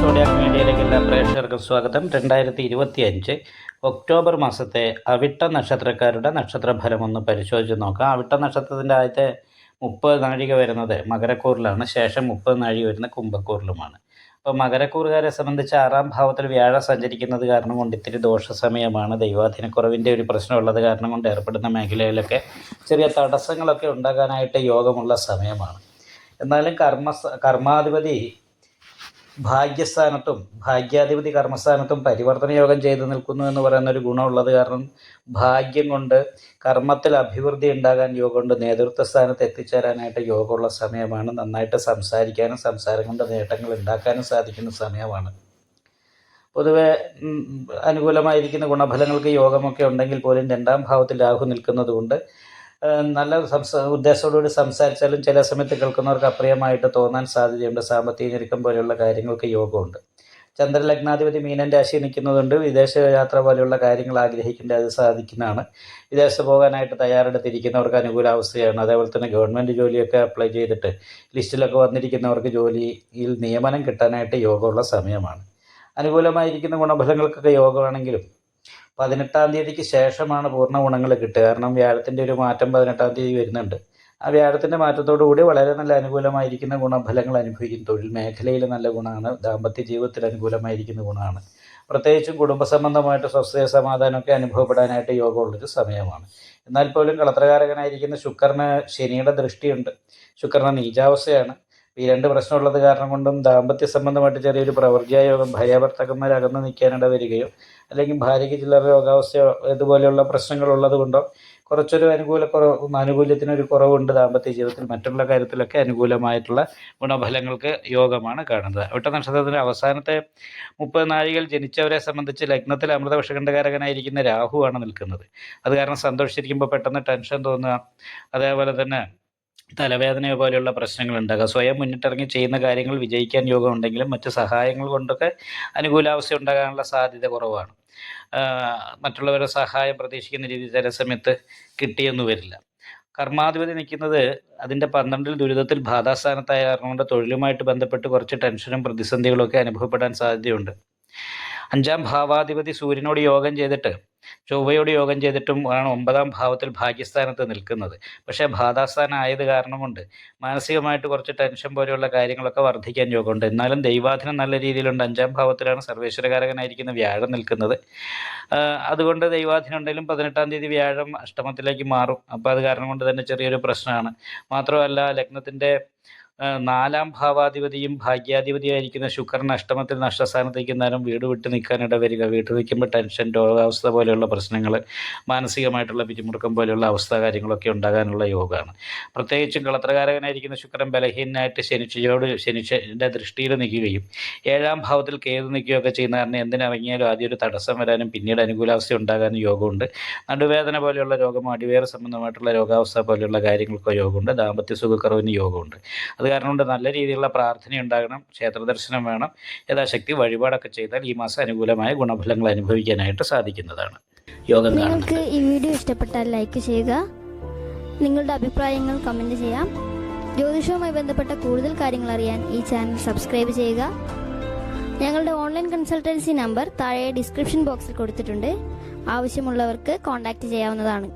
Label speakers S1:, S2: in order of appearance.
S1: Zodiac മീഡിയയിലേക്ക് എല്ലാ പ്രേക്ഷകർക്കും സ്വാഗതം. രണ്ടായിരത്തി ഇരുപത്തി അഞ്ച് ഒക്ടോബർ മാസത്തെ അവിട്ട നക്ഷത്രക്കാരുടെ നക്ഷത്രഫലം ഒന്ന് പരിശോധിച്ച് നോക്കാം. അവിട്ട നക്ഷത്രത്തിന്റെ ആദ്യത്തെ മുപ്പത് നാഴിക വരുന്നത് മകരക്കൂറിലാണ്. ശേഷം മുപ്പത് നാഴിക വരുന്ന കുംഭക്കൂറിലുമാണ്. അപ്പോൾ മകരക്കൂറുകാരെ സംബന്ധിച്ച് ആറാം ഭാവത്തിൽ വ്യാഴം സഞ്ചരിക്കുന്നത് കാരണം കൊണ്ട് ഇത്തിരി ദോഷ സമയമാണ് ദൈവാധീനക്കുറവിന്റെ ഒരു പ്രശ്നമുള്ളത് കാരണം കൊണ്ട് ഏർപ്പെടുന്ന മേഖലയിലൊക്കെ ചെറിയ തടസ്സങ്ങളൊക്കെ ഉണ്ടാകാനായിട്ട് യോഗമുള്ള സമയമാണ്. എന്നാലും കർമ്മ കർമാധിപതി ഭാഗ്യസ്ഥാനത്തും ഭാഗ്യാധിപതി കർമ്മസ്ഥാനത്തും പരിവർത്തന യോഗം ചെയ്തു നിൽക്കുന്നു എന്ന് പറയുന്ന ഒരു ഗുണമുള്ളത് കാരണം ഭാഗ്യം കൊണ്ട് കർമ്മത്തിൽ അഭിവൃദ്ധി ഉണ്ടാകാൻ യോഗമുണ്ട് നേതൃത്വ സ്ഥാനത്ത് എത്തിച്ചേരാനായിട്ട് യോഗമുള്ള സമയമാണ്. നന്നായിട്ട് സംസാരിക്കാനും സംസാരം കൊണ്ട് നേട്ടങ്ങൾ ഉണ്ടാക്കാനും സാധിക്കുന്ന സമയമാണ്. പൊതുവെ അനുകൂലമായിരിക്കുന്ന ഗുണഫലങ്ങൾക്ക് യോഗമൊക്കെ ഉണ്ടെങ്കിൽ പോലും രണ്ടാം ഭാവത്തിൽ രാഹു നിൽക്കുന്നത് കൊണ്ട് ഏഹ്, നല്ല സംസ ഉദ്ദേശത്തോടുകൂടി സംസാരിച്ചാലും ചില സമയത്ത് കേൾക്കുന്നവർക്ക് അപ്രിയമായിട്ട് തോന്നാൻ സാധ്യതയുണ്ട്. സാമ്പത്തിക ഞെരുക്കം പോലെയുള്ള കാര്യങ്ങൾക്ക് യോഗമുണ്ട്. ചന്ദ്രലഗ്നാധിപതി മീനൻ രാശി നിൽക്കുന്നതുകൊണ്ട് വിദേശ യാത്ര പോലെയുള്ള കാര്യങ്ങൾ ആഗ്രഹിക്കേണ്ട അത് സാധിക്കുന്നതാണ്. വിദേശത്ത് പോകാനായിട്ട് തയ്യാറെടുത്തിരിക്കുന്നവർക്ക് അനുകൂല അനുകൂലാവസ്ഥയാണ് അതേപോലെ തന്നെ ഗവൺമെന്റ് ജോലിയൊക്കെ അപ്ലൈ ചെയ്തിട്ട് ലിസ്റ്റിലൊക്കെ വന്നിരിക്കുന്നവർക്ക് ജോലിയിൽ നിയമനം കിട്ടാനായിട്ട് യോഗമുള്ള സമയമാണ്. അനുകൂലമായിരിക്കുന്ന ഗുണഫലങ്ങൾക്കൊക്കെ യോഗമാണെങ്കിലും പതിനെട്ടാം തീയതിക്ക് ശേഷമാണ് പൂർണ ഗുണങ്ങൾ കിട്ടുക. കാരണം വ്യാഴത്തിന്റെ ഒരു മാറ്റം പതിനെട്ടാം തീയതി വരുന്നുണ്ട്. ആ വ്യാഴത്തിന്റെ മാറ്റത്തോടു കൂടി വളരെ നല്ല അനുകൂലമായിരിക്കുന്ന ഗുണഫലങ്ങൾ അനുഭവിക്കും തൊഴിൽ മേഖലയിൽ നല്ല ഗുണമാണ്. ദാമ്പത്യ ജീവിതത്തിൽ അനുകൂലമായിരിക്കുന്ന ഗുണമാണ്. പ്രത്യേകിച്ചും കുടുംബ സംബന്ധമായിട്ട് സ്വസ്ഥയ സമാധാനമൊക്കെ അനുഭവപ്പെടാനായിട്ട് യോഗമുള്ളൊരു സമയമാണ്. എന്നാൽ പോലും കളത്രകാരകനായിരിക്കുന്ന ശുക്രന് ശനിയുടെ ദൃഷ്ടിയുണ്ട്. ശുക്രന് നീചാവസ്ഥയാണ്. ഈ രണ്ട് പ്രശ്നമുള്ളത് കാരണം കൊണ്ടും ദാമ്പത്യ സംബന്ധമായിട്ട് ചെറിയൊരു പ്രവർജ്യ യോഗം ഭാര്യാഭർത്താക്കന്മാർ അകന്ന് നിൽക്കാനിട വരികയോ അല്ലെങ്കിൽ ഭാര്യയ്ക്ക് ചില രോഗാവസ്ഥയോ ഇതുപോലെയുള്ള പ്രശ്നങ്ങൾ ഉള്ളത് കൊണ്ടോ കുറച്ചൊരു അനുകൂല കുറവ് ആനുകൂല്യത്തിനൊരു കുറവുണ്ട് ദാമ്പത്യ ജീവിതത്തിൽ. മറ്റുള്ള കാര്യത്തിലൊക്കെ അനുകൂലമായിട്ടുള്ള ഗുണഫലങ്ങൾക്ക് യോഗമാണ് കാണുന്നത്. ഒട്ട നക്ഷത്രത്തിന്റെ അവസാനത്തെ മുപ്പത് നാഴികൾ ജനിച്ചവരെ സംബന്ധിച്ച് ലഗ്നത്തിൽ അമൃത വിഷകണ്ഠകാരകനായിരിക്കുന്ന രാഹുവാണ് നിൽക്കുന്നത്. അത് കാരണം സന്തോഷിച്ചിരിക്കുമ്പോൾ പെട്ടെന്ന് ടെൻഷൻ തോന്നുക. അതേപോലെ തന്നെ തലവേദന പോലെയുള്ള പ്രശ്നങ്ങൾ ഉണ്ടാകുക സ്വയം മുന്നിട്ടിറങ്ങി ചെയ്യുന്ന കാര്യങ്ങൾ വിജയിക്കാൻ യോഗം ഉണ്ടെങ്കിലും മറ്റ് സഹായങ്ങൾ കൊണ്ടൊക്കെ അനുകൂലാവസ്ഥ ഉണ്ടാകാനുള്ള സാധ്യത കുറവാണ്. മറ്റുള്ളവരെ മറ്റുള്ളവരുടെ സഹായം പ്രതീക്ഷിക്കുന്ന രീതിയിൽ ചില സമയത്ത് കിട്ടിയെന്ന് വരില്ല. കർമാധിപതി നിൽക്കുന്നത് അതിന്റെ പന്ത്രണ്ടിൽ ദുരിതത്തിൽ ബാധാസ്ഥാനത്തായ കാരണം കൊണ്ട് തൊഴിലുമായിട്ട് ബന്ധപ്പെട്ട് കുറച്ച് ടെൻഷനും പ്രതിസന്ധികളൊക്കെ അനുഭവപ്പെടാൻ സാധ്യതയുണ്ട്. അഞ്ചാം ഭാവാധിപതി സൂര്യനോട് യോഗം ചെയ്തിട്ട് ചൊവ്വയോട് യോഗം ചെയ്തിട്ടും ആണ് ഒമ്പതാം ഭാവത്തിൽ ഭാഗ്യസ്ഥാനത്ത് നിൽക്കുന്നത്. പക്ഷേ ബാധാസ്ഥാനം ആയത് കാരണം മാനസികമായിട്ട് കുറച്ച് ടെൻഷൻ പോലെയുള്ള കാര്യങ്ങളൊക്കെ വർദ്ധിക്കാൻ യോഗമുണ്ട്. എന്നാലും ദൈവാധീനം നല്ല രീതിയിലുണ്ട്. അഞ്ചാം ഭാവത്തിലാണ് സർവേശ്വരകാരകനായിരിക്കുന്ന വ്യാഴം നിൽക്കുന്നത്. അതുകൊണ്ട് ദൈവാധീനം ഉണ്ടെങ്കിലും പതിനെട്ടാം തീയതി വ്യാഴം അഷ്ടമത്തിലേക്ക് മാറും. അപ്പോൾ അത് കാരണം കൊണ്ട് തന്നെ ചെറിയൊരു പ്രശ്നമാണ്. മാത്രമല്ല ലഗ്നത്തിന്റെ നാലാം ഭാവാധിപതിയും ഭാഗ്യാധിപതിയായിരിക്കുന്ന ശുക്രൻ അഷ്ടമത്തിൽ നഷ്ടസ്ഥാനത്തേക്ക് നേരം വീട് വിട്ട് നിൽക്കാനിട വരിക വീട്ടിൽ നിൽക്കുമ്പോൾ ടെൻഷൻ രോഗാവസ്ഥ പോലെയുള്ള പ്രശ്നങ്ങൾ മാനസികമായിട്ടുള്ള പിരിമുറുക്കം പോലെയുള്ള അവസ്ഥ കാര്യങ്ങളൊക്കെ ഉണ്ടാകാനുള്ള യോഗമാണ്. പ്രത്യേകിച്ചും കളത്രകാരകനായിരിക്കുന്ന ശുക്രൻ ബലഹീനായിട്ട് ശനിച്ചയോട് ശനിച്ചന്റെ ദൃഷ്ടിയിൽ നിൽക്കുകയും ഏഴാം ഭാവത്തിൽ കേതു നിൽക്കുകയൊക്കെ ചെയ്യുന്ന കാരണം എന്തിനിറങ്ങിയാലും ആദ്യം ഒരു തടസ്സം വരാനും പിന്നീട് അനുകൂലാവസ്ഥ ഉണ്ടാകാനും യോഗമുണ്ട്. നടുവേദന പോലെയുള്ള രോഗം അടിവേറെ സംബന്ധമായിട്ടുള്ള രോഗാവസ്ഥ പോലെയുള്ള കാര്യങ്ങൾക്കോ യോഗമുണ്ട്. ദാമ്പത്യ സുഖക്കുറവിന് യോഗമുണ്ട്. അത് കാരണം നല്ല രീതിയിലുള്ള പ്രാർത്ഥന ഉണ്ടാകണം ക്ഷേത്ര ദർശനം വേണം. യഥാശക്തി വഴിപാടൊക്കെ ചെയ്താൽ ഈ മാസം അനുകൂലമായ ഗുണഫലങ്ങൾ അനുഭവിക്കാനായിട്ട് സാധിക്കുന്നതാണ്. യോഗം
S2: നിങ്ങൾക്ക് ഈ വീഡിയോ ഇഷ്ടപ്പെട്ടാൽ ലൈക്ക് ചെയ്യുക. നിങ്ങളുടെ അഭിപ്രായങ്ങൾ കമന്റ് ചെയ്യാം. ജ്യോതിഷവുമായി ബന്ധപ്പെട്ട കൂടുതൽ കാര്യങ്ങൾ അറിയാൻ ഈ ചാനൽ സബ്സ്ക്രൈബ് ചെയ്യുക. ഞങ്ങളുടെ ഓൺലൈൻ കൺസൾട്ടൻസി നമ്പർ താഴെ ഡിസ്ക്രിപ്ഷൻ ബോക്സിൽ കൊടുത്തിട്ടുണ്ട്. ആവശ്യമുള്ളവർക്ക് കോൺടാക്റ്റ് ചെയ്യാവുന്നതാണ്.